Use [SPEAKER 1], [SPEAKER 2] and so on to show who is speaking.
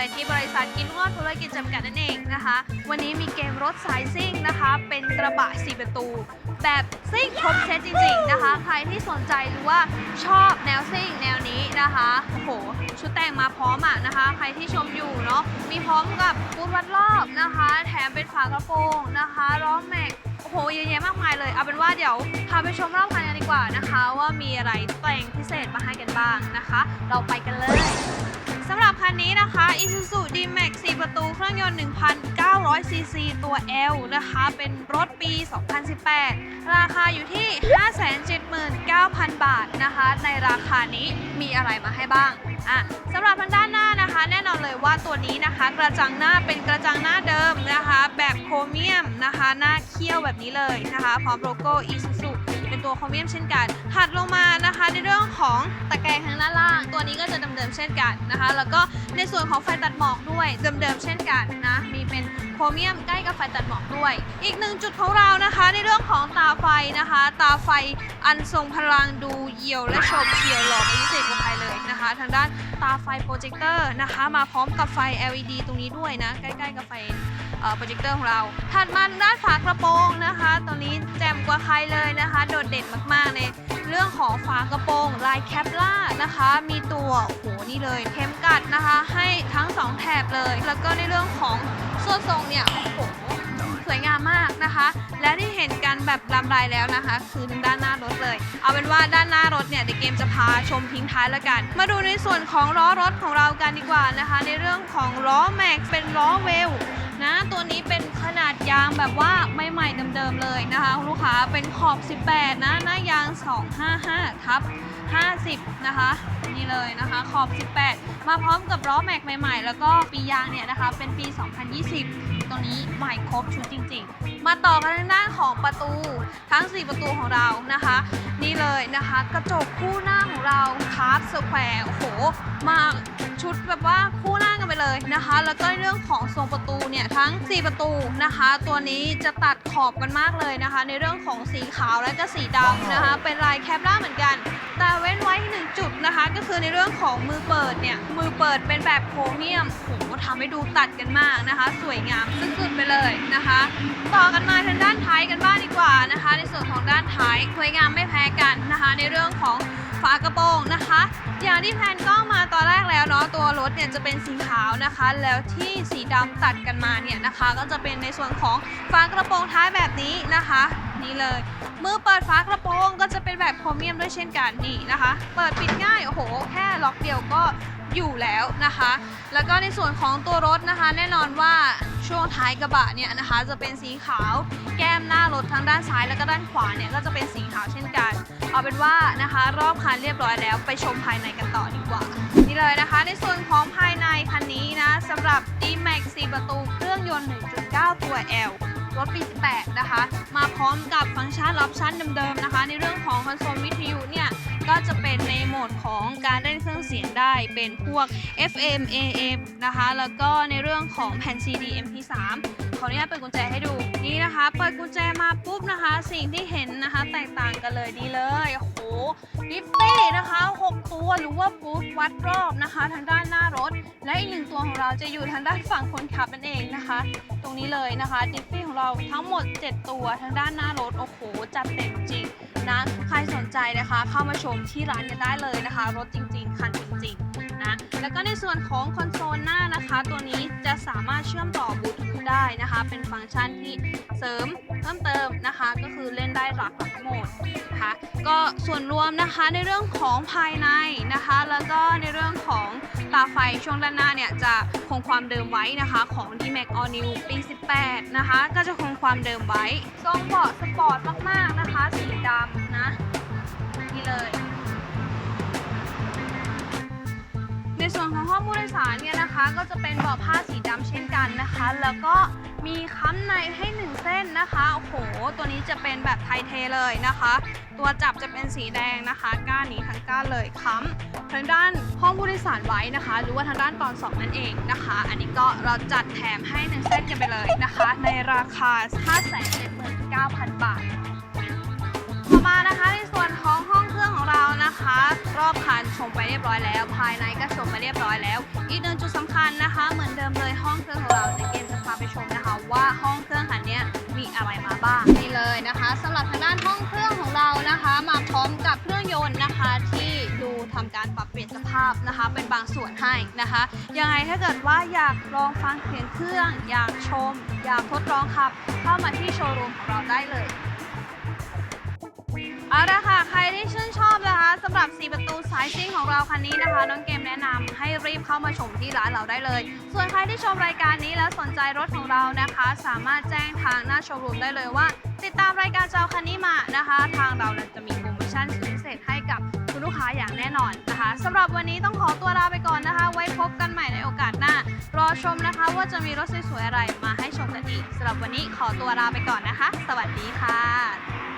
[SPEAKER 1] เลยที่บริษัทกินงอดธุรกิจจำกัดนั่นเองนะคะ วันนี้มีเกมรถสายซิ่งนะคะ เป็นกระบะ4ประตู แบบซิ่งครบเซตจริงๆนะคะ ใครที่สนใจหรือว่าชอบแนวซิ่งแนวนี้นะคะโอ้โหชุดแต่งมาพร้อมอะนะคะ ใครที่ชมอยู่เนาะมีพร้อมกับบูธวัดรอบนะคะ แถมเป็นฝากระโปรงนะคะล้อแม็กโอ้โหเยอะแยะมากมายเลยเอาเป็นว่าเดี๋ยวพาไปชมรอบคันกันดีกว่านะคะ ว่ามีอะไรแต่งพิเศษมาให้กันบ้างนะคะ เราไปกัน Isuzu D-Max 4 ประตูเครื่องยนต์ 1,900 ซีซีตัว L นะคะ เป็นรถปี 2018 ราคาอยู่ที่ 579,000 บาทนะคะ ในราคานี้มีอะไรมาให้บ้าง อะสำหรับทางด้านหน้านะคะ แน่นอนเลยว่าตัวนี้นะคะ กระจังหน้าเป็นกระจังหน้าเดิมนะคะ แบบโครเมียมนะคะ หน้าเขี้ยวแบบนี้เลยนะคะ พร้อมโลโก้ Isuzu ตัวโครเมียมเช่นกัน ถัดลงมานะคะในเรื่องของตะแกรงทางด้านล่าง ตัวนี้ก็จะเดิมๆเช่นกันนะคะ แล้วก็ในส่วนของไฟตัดหมอกด้วยเดิมๆเช่นกันนะมีเป็นโครเมียมใกล้กับไฟตัดหมอกด้วย อีกหนึ่งจุดของเรานะคะ ในเรื่องของตาไฟนะคะ ตาไฟอันทรงพลังดูเหี่ยวและโฉบเฉี่ยวหล่อเป็นพิเศษกว่าใครเลยนะคะ ทางด้านตาไฟโปรเจคเตอร์นะคะมาพร้อมกับไฟ LED ตรงนี้ด้วยนะ ใกล้ ๆ กับไฟโปรเจคเตอร์ของเรา ถัดมาทางด้านฝากระโปรงนะคะ ด่นมากๆ ในเรื่องของฝากระโปรงลายแคปล่านะคะ มีตัวโอ้โหนี่เลยเข็มกัดนะคะ ให้ทั้งสองแถบเลย แล้วก็ในเรื่องของส่วนทรงเนี่ยโอ้โหสวยงามมากนะคะ และที่เห็นกันแบบลำลายแล้วนะคะ คือด้านหน้ารถเลย เอาเป็นว่าด้านหน้ารถเนี่ยเดี๋ยวเกมจะพาชมทิ้งท้ายแล้วกัน มาดูในส่วนของล้อรถของเรากันดีกว่านะคะ ในเรื่องของล้อแม็กเป็นล้อเวลนะตัวนี้เป็น ยางแบบว่าใหม่ๆเดิมๆเลยนะคะคุณลูกค้าเป็นขอบ 18 นะหน้ายาง 255ทับ50 นะคะนี่เลยนะคะขอบ 18 มาพร้อมกับล้อแม็กใหม่ๆ แล้วก็ปียางเนี่ยนะคะเป็นปี 2020 ตัวนี้ใหม่ครบชุดจริง ๆ มาต่อกันทางด้านของประตูทั้ง 4 ประตูของเรานะคะ นี่เลยนะคะ กระจกคู่หน้าของเราคาร์บสแควร์โอ้โหมาชุดแบบว่า เลยนะคะ แล้วก็เรื่องของทรงประตูเนี่ยทั้ง 4 ประตูนะคะ ตัวนี้จะตัดขอบกันมากเลยนะคะ ในเรื่องของสีขาวและก็สีดำนะคะ เป็นลายแคปล่าเหมือนกัน แต่เว้นไว้ที่หนึ่งจุดนะคะ ก็คือในเรื่องของมือเปิดเนี่ยมือเปิดเป็นแบบโครเมียมโหทำให้ดูตัดกันมากนะคะ สวยงามสุดๆไปเลยนะคะ ต่อกันมาทางด้านท้ายกันบ้างดีกว่านะคะ ในส่วนของด้านท้ายสวยงามไม่แพ้กันนะคะ ในเรื่องของฝากระโปรงนะคะ อย่างที่แพนกล้องมาตอนแรกแล้วเนาะตัวรถเนี่ยจะเป็นสีขาวนะคะ แล้วที่สีดำตัดกันมาเนี่ยนะคะ ก็จะเป็นในส่วนของฝากระโปรงท้ายแบบนี้นะคะ นี่เลยมือเปิดฝากระโปรงก็จะเป็นแบบโครเมียมด้วยเช่นกันนี่นะคะ เปิดปิดง่ายโอ้โห แค่ล็อกเดียวก็อยู่แล้วนะคะ แล้วก็ในส่วนของตัวรถนะคะ แน่นอนว่าช่วงท้ายกระบะเนี่ยนะคะ จะเป็นสีขาว มหน้ารถทั้งด้านซ้ายแล้วก็ด้านขวาเนี่ยก็จะเป็นสีขาวเช่นกัน เอาเป็นว่านะคะ รอบคันเรียบร้อยแล้วไปชมภายในกันต่อดีกว่า นี่เลยนะคะ ในส่วนของภายในคันนี้นะสำหรับ D-Max 4ประตูเครื่องยนต์ 1.9 ตัว L รถปี 18 นะคะ มาพร้อมกับฟังก์ชันออปชันเดิมๆนะคะ ในเรื่องของคอนโซลวิทยุเนี่ย ก็จะเป็นในโหมดของการเล่นเครื่องเสียงได้ เป็นพวก FM AM นะคะ แล้วก็ในเรื่องของแผ่น CD MP3 ขออนุญาตเปิดกุญแจให้ดูนี่นะคะ เปิดกุญแจมาปุ๊บนะคะ สิ่งที่เห็นนะคะ แตกต่างกันเลยดีเลยโอ้โหดิฟตี้นะคะ6ตัวหรือว่าบูทวัดรอบนะคะ ทางด้านหน้ารถ และอีกหนึ่งตัวของเราจะอยู่ทางด้านฝั่งคนขับนั่นเองนะคะ ตรงนี้เลยนะคะดิฟตี้ของเราทั้งหมด 7 ตัวทางด้านหน้ารถโอ้โหจัดเต็มจริงนะใครสนใจนะคะ เข้ามาชมที่ร้านกันได้เลยนะคะ รถจริง ๆ คันจริงๆ แล้วก็ในส่วนของคอนโซลหน้านะคะ ตัวนี้จะสามารถเชื่อมต่อบลูทูธได้นะคะ เป็นฟังก์ชันที่เสริมเพิ่มเติมนะคะ ก็คือเล่นได้หลากหลายโหมดนะคะก็ส่วนรวมนะคะในเรื่องของภายในนะคะ แล้วก็ในเรื่องของตาไฟช่วงด้านหน้าเนี่ยจะคงความเดิมไว้นะคะของ D-Max All New ปี 18 นะคะ ก็จะคงความเดิมไว้ทรงเบาะสปอร์ตมากๆนะคะ สีดำนะนี่เลย ส่วนของห้องผู้โดยสารเนี่ยนะคะ ก็จะเป็นเบาะผ้าสีดำเช่นกันนะคะ แล้วก็มีค้ำในให้หนึ่งเส้นนะคะโอ้โหตัวนี้จะเป็นแบบไทยเทเลยนะคะ ตัวจับจะเป็นสีแดงนะคะก้านนี้ทั้งก้านเลยค้ำทางด้านห้องผู้โดยสารไว้นะคะ หรือว่าทางด้านตอนสองนั่นเองนะคะ อันนี้ก็เราจัดแถมให้หนึ่งเส้นกันไปเลยนะคะ ในราคา 579,000 บาท ต่อมานะคะในส่วนของายบร้อยแล้วภายในก็ชมไปเรียบร้อยแล้ว อีกหนึ่งจุดสำคัญคัญนะคะ เหมือนเดิมเลยห้องเครื่องของเราในเกมจะพาไปชมนะคะ ว่าห้องเครื่องคันเนี้ยมีอะไรมาบ้างนี่เลยนะคะสำหรับทางด้านห้องเครื่องของเรานะคะ มาพร้อมกับเครื่องยนต์นะคะที่ดูทำการปรับเปลี่ยนสภาพนะคะ เป็นบางส่วนให้นะคะยังไงถ้าเกิดว่าอยากลองฟังเสียงเครื่อง อยากชม อยากทดลองขับ เข้ามาที่โชว์รูมของเราได้เลยเอาละค่ะ ใครที่ชื่นชอบนะคะ สำหรับ 4 ประตูสายซิ่งของเราคันนี้นะคะ น้องเกมแนะนำให้รีบเข้ามาชมที่ร้านเราได้เลย ส่วนใครที่ชมรายการนี้แล้วสนใจรถของเรานะคะ สามารถแจ้งทางหน้าโชว์รูมได้เลยว่า ติดตามรายการเจ้าคันนี้มานะคะ ทางเราเนี่ยจะมีโปรโมชั่นพิเศษให้กับคุณลูกค้าอย่างแน่นอนนะคะสำหรับวันนี้ต้องขอตัวลาไปก่อนนะคะ ไว้พบกันใหม่ในโอกาสหน้า รอชมนะคะว่าจะมีรถสวยๆอะไรมาให้ชมกันอีกสำหรับวันนี้ขอตัวลาไปก่อนนะคะ สวัสดีค่ะ